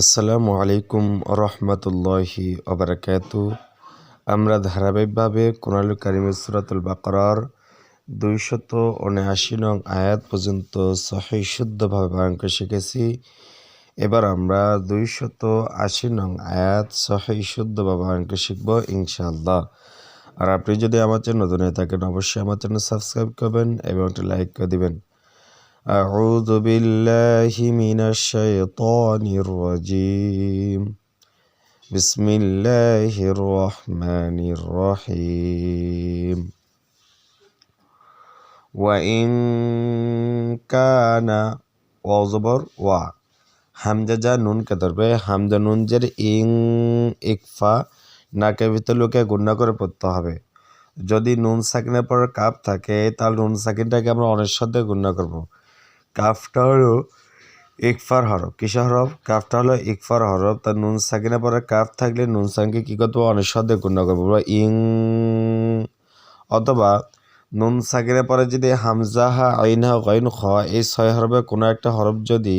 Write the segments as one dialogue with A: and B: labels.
A: আসসালামু আলাইকুম রহমতুল্লাহি অবরাকাত আমরা ধারাবাহিকভাবে কোরআনুল কারিমের সুরাতুল বাকরার দুইশত উনআশি নং আয়াত পর্যন্ত সহি শুদ্ধভাবে বায়ান শিখেছি। এবার আমরা দুইশত আশি নং আয়াত সহি শুদ্ধভাবে বায়ান করে শিখব ইনশাআল্লাহ। আর আপনি যদি আমার চ্যানেল নতুন হয়ে থাকেন, অবশ্যই আমার চ্যানেল সাবস্ক্রাইব করবেন এবং একটি লাইক করে দিবেন। أعوذ بالله من الشيطان الرجيم بسم الله الرحمن الرحيم وإن كان وزبر و হামজা যা নুন কে ধরবে হামজা নুন জের ইং ইকফা নাকে ভিতর লোকে গুণা করে পড়তে হবে যদি নুন সাকিনের পর কাপ থাকে তাহলে নুন সাকিনটাকে আমরা অনেক সাথে গুণা করবো কাফটা হলো ইকফার হরফ। কিসের হরফ? কাফটা হলো ইকফার হরফ। তার নুন সাকিনের পরে কাফ থাকলে নুন সাকিনকে কী করতে হবে? অনেক শব্দে গুণ্য করব ইং অথবা নুন সাকিনের পরে যদি হামজাহা আইনহা গইন, খ এই ছয় হরফে কোনো একটা হরফ যদি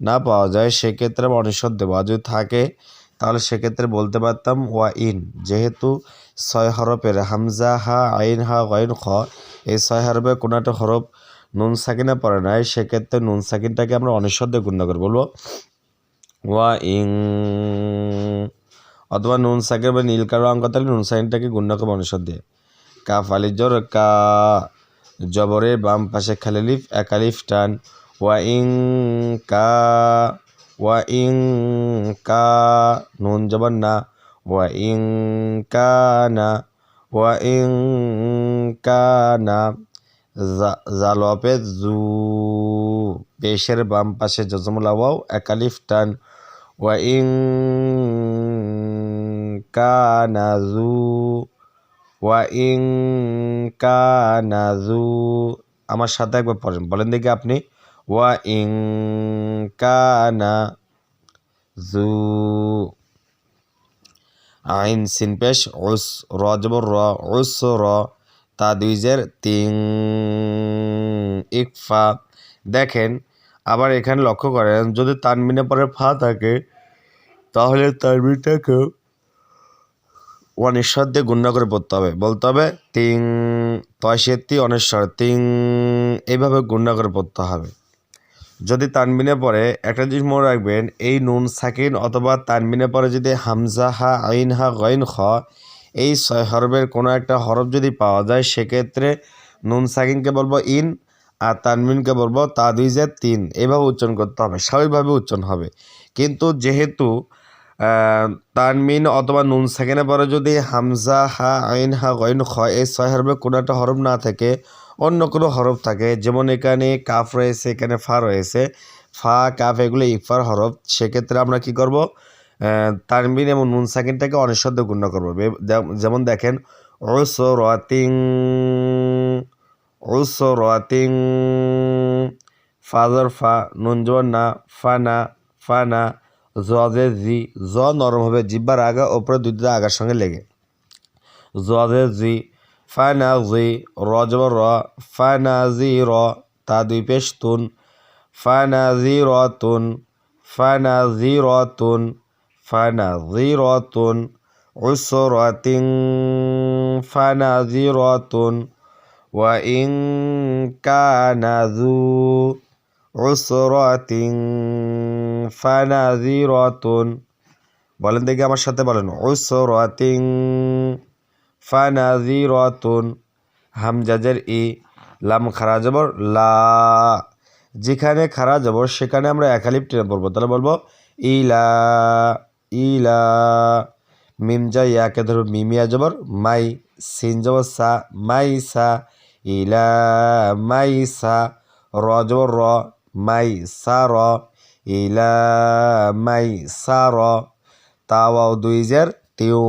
A: না পাওয়া যায়, সেক্ষেত্রে অনিশ্বর দেবো আর যদি থাকে, তাহলে সেক্ষেত্রে বলতে পারতাম ওয়া ইন। যেহেতু ছয় হরফের হামজা হা, আইন হা, গইন, খ এই ছয় হরফে কোনো একটা হরফ নুন সাকিনা পড়ে নাই সেক্ষেত্রে নুন সাকিনটাকে আমরা অনিশ্বর দিয়ে গুণ করে। বলব, ওয়া ইং, অথবা নুন সাকির বা নীল কারও অঙ্ক তাহলে নুন সাকিনটাকে গুণ করব অনিশ্বর দিয়ে কাফ আলি জোর, কা জবরের বাম পাশে খালিলিফ একালিফ টান। ওয়া ইং, কা, ওয়া ইং, কা, নুন জবর না। ওয়া ইং, কা না। ওয়া ইং, কা না। জালপে জু, পেশের বাম পাশে জজমুল আওয়াও, একালিফ টান, ওয়া ইং কানাজু ওয়া ইং কানাজু আমার সাথে একবার পড়েন। বলেন দেখি আপনি। ওয়া ইং কানা জু। আইন সিনপেশ উস, র, জবর র, উস, র। তাদুইজের তিং ইকফা। দেখেন, আবার এখানে লক্ষ্য করেন, যদি তানমিনের পরে ফা থাকে, তাহলে তানমিনটাকেও অনেশ্বর দিয়ে গুণ্য করে পড়তে হবে। বলতে হবে তিং তয়সেতি অনেশ্বর তিং এইভাবে গুণ্য করে পড়তে হবে। যদি তানমিনে পরে একটা জিনিস মনে রাখবেন, এই নুন সাকিন অথবা তানমিনে পরে যদি হামজা হা, আইন হা গইন খ এই ছয় হরফের কোনো একটা হরফ যদি পাওয়া যায়, সেক্ষেত্রে নুন সাকিনকে বলব ইন আর তানমিনকে বলব তা দুই তাদুইজের তিন। এভাবে উচ্চারণ করতে হবে, স্বাভাবিকভাবে উচ্চারণ হবে। কিন্তু যেহেতু তানমিন অথবা নুন সাকিনের পরে যদি হামজা, হা, আইন, হা গইন খ এই ছয় হরফের কোনো একটা হরফ না থাকে, অন্য কোনো হরফ থাকে, যেমন এখানে কাফ রয়েছে, এখানে ফা রয়েছে, ফা, কাফ এগুলো ইফার হরফ, সেক্ষেত্রে আমরা কি করব? তানবিন এবং নুন সাকিনটাকে অনিঃশব্দ গুণ্য করব। যেমন দেখেন ওস রাতিং ওস রাতিং ফাজর ফা, নুন না ফানা ফানা জে জি, জ নরম হবে, জিব্বার আগা ওপরে দুই দুটা আগার সঙ্গে লেগে। জে জি ফানা জি, র জবর র ফানা জি র, তা দুই পেশ তুন ফানা জি র তুন ফানা জি র তুন فنظرة عسرة فنظرة وإن كان ذو عسرة فنظرة বলেন দেখি আমার সাথে বলেন উসরাতিং ফানাজিরাতুন হামজাজের ই লাম খারা জবর লা যেখানে খারা জবর সেখানে আমরা একালিপ টেনে পড়বো তাহলে বলবো ইলা ইলা। মিম যা ইয়াকে ধরো মিমিয়া জবর, মাই সিন জবর, সা, মাই সা, ইলা, মাই সা, র জবর, র, মাই সা, র, ইলা, মাই সা, র। তাওয়াও দুই জের, তিউ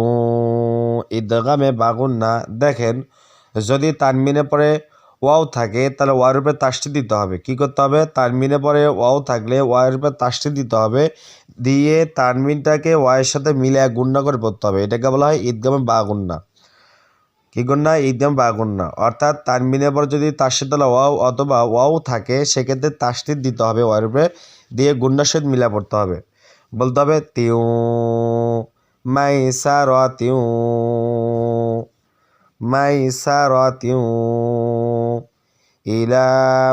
A: ঈদগামে বাগুন না, দেখেন, যদি তানমিনে পরে ওয়াও থাকে, তাহলে ওয়ার উপরে তাসটি দিতে হবে। কি করতে হবে? তানমিনে পরে ওয়াও থাকলে ওয়ার উপরে তাসটি দিতে হবে। দিয়ে তানমিনটাকে ওয়াইয়ের সাথে মিলে এক গুন্না করে পড়তে হবে। এটাকে বলা হয় ঈদগামে বা গুন্না কি গুন্না ঈদগাম বা গুন্না অর্থাৎ তানমিনের পর যদি তাসটি তাহলে ওয়াও অথবা ওয়াও থাকে, সেক্ষেত্রে তাসটি দিতে হবে ওয়ার উপরে দিয়ে গুন্নার সহিত মিলা পড়তে হবে। বলতে হবে, তিউ, মাই সার তিউ। মাই সার তিউ। ইলা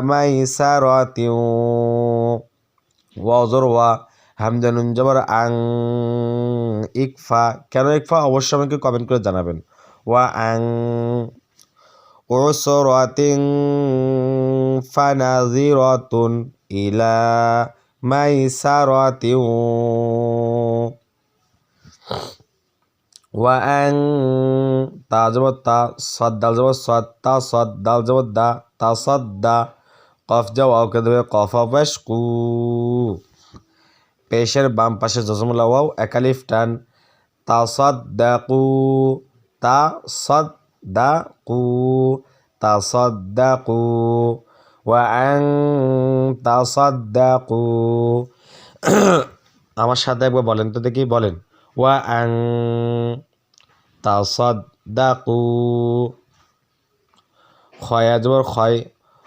A: মাই সার তিউ ওয়াজর ওয়া হামজা নুন জবর আং ইকফা কেন ইকফা অবশ্যই আমাকে কমেন্ট করে জানাবেন। ওয়া আং উসরাতিন ফানাযিরাতুন ইলা মাইসারাতিন ওয়া আং তা জবর তা সদ দাল জবর সদ সদ দাল জবর তা সদ দা কফ যাও, আওকে দেবে কফ অফেস কু পেশের বাম পাশে জজমুল্লা ওয়াও একালিফ টান তা সদ দা কু তা সদ দা কু তা সদ দা কু ওয়া আং তা সদ দা কু আমার সাথে একবার বলেন তো দেখি, বলেন। ওয়া আং তা খয়া জবর খয়।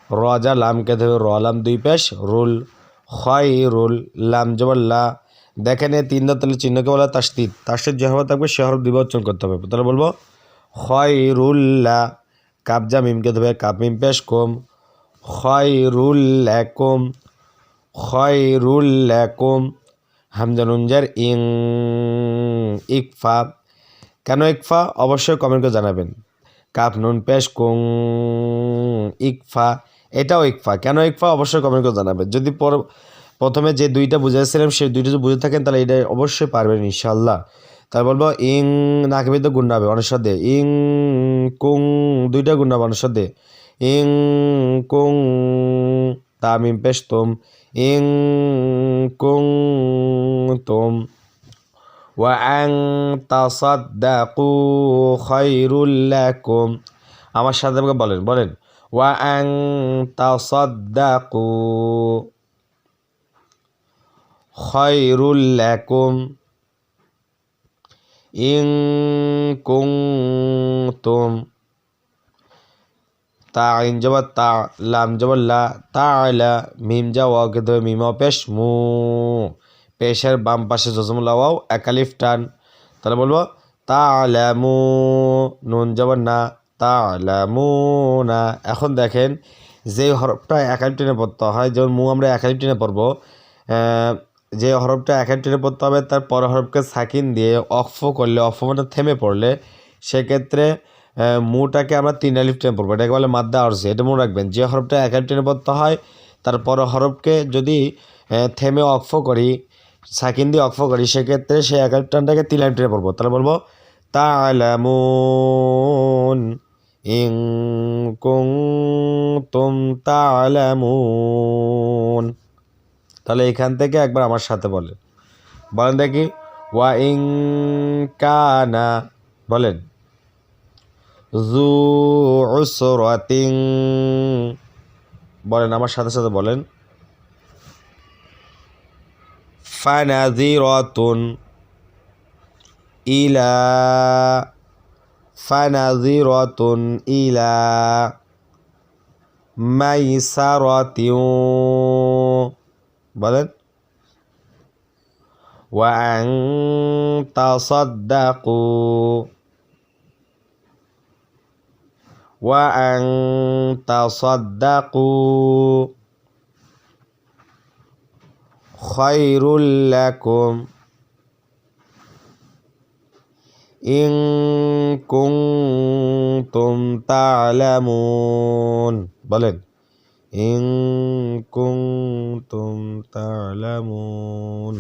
A: রজা লামকে দেবে র, লাম দুই পেশ, রুল খয়, রুল লাম জবর লা। দেখেন এই তিন দাঁতের চিহ্নকে বলা তাস্তিদ তাস্তিদ যে হরফ থাকবে, সে হরফ করতে হবে। তাহলে বলব, খয় রুল্লা কাবজা মিমকে দেবে কাপ মিম পেশ কম। খয় রুল রুল্লাকুম খয় রুল্লাকুম হামজা নুনজার ইং, ইকফা। কেন ইকফা? অবশ্যই কমেন্ট করে জানাবেন। কাপ নুন পেশ কুং ইকফা। এটাও ইকফা। কেন ইকফা? অবশ্যই কমেন্ট করে জানাবেন। যদি পর প্রথমে যে দুইটা বুঝেছিলাম সেই দুইটা যদি বুঝে থাকেন, তাহলে এটা অবশ্যই পারবেন ইনশাল্লাহ তাই বলব, ইং নাকে তো হবে অনেক সাথে ইং কুং, দুইটা অনেক সাথে ইং কুং তামিম পেশ তোম। ইং কুং তোম। ওয়াং তাসাদ্দাকু খৈরুল্লাকুম আমার সাথে আমাকে বলেন বলেন ওয়াং তাসাদ্দাকু খৈরুল্লাকুম ইং কুংতুম তা, ইন জবা তা, লাম জবা লা তা আলা মিম যা ওয়াকে ধরে মিম পেশ মু। পেশের বাম পাশে জজমুল্লা ওয়াও একালিফ টান। তাহলে বলব তা আলামু নুন জবর না তা আলামু না এখন দেখেন, যে হরফটা একালিফ টেনে পড়তে হয়, যেমন মু আমরা একালিফ টেনে পড়ব যে হরফটা একালিফ টেনে পড়তে হবে, তার পর হরফকে সাকিন দিয়ে অফ করলে অফ মানে থেমে পড়লে, সেক্ষেত্রে মুটাকে আমরা তিন আলিফ টেনে পড়ব। এটাকে বলে মাদ্দা অর্জে এটা মনে রাখবেন, যে হরফটা এক আলিফ টেনে পড়তে হয় তারপর হরফকে যদি থেমে অক্ফ করি সাকিন দিয়ে অক্ফ করি, সেক্ষেত্রে সেই এক টানটাকে তিন আলিফ টেনে পড়ব। তাহলে বলব, তালামুন ইং কুং তুম তালামুন। তাহলে এখান থেকে একবার আমার সাথে বলেন। বলেন দেখি, ওয়া ইং কানা, বলেন, জু উসরাতিং, বলেন আমার সাথে সাথে বলেন ফানাজিরাতুন ইলা ফানাজিরাতুন ইলা মাইসারাতিউ বলেন ওয়া আন তাসাদ্দাকু وأن تصدقوا খয়রুল্লাকুম ইং কুনতুম তালামুন। বলেন ইং কুনতুম তালামুন।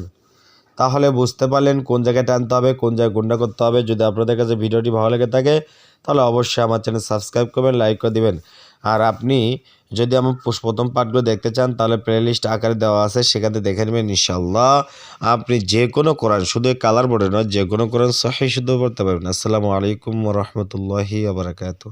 A: তাহলে বুঝতে পারলেন কোন জায়গায় টানতে হবে, কোন জায়গায় গুন্ডা করতে হবে। যদি আপনাদের কাছে ভিডিওটি ভালো লেগে থাকে, তাহলে অবশ্যই আমার চ্যানেল সাবস্ক্রাইব করবেন, লাইক করে দিবেন। আর আপনি যদি আমার প্রথম পার্টগুলো দেখতে চান, তাহলে প্লে লিস্ট আকারে দেওয়া আছে, সেখানে দেখে নেবেন ইনশাল্লাহ আপনি যে কোনো কোরআন, শুধু কালার বোর্ডে নয় যে কোনো কোরআন সহি শুধু পড়তে পারবেন। আসসালামু আলাইকুম রহমতুল্লাহি আবরাকাতু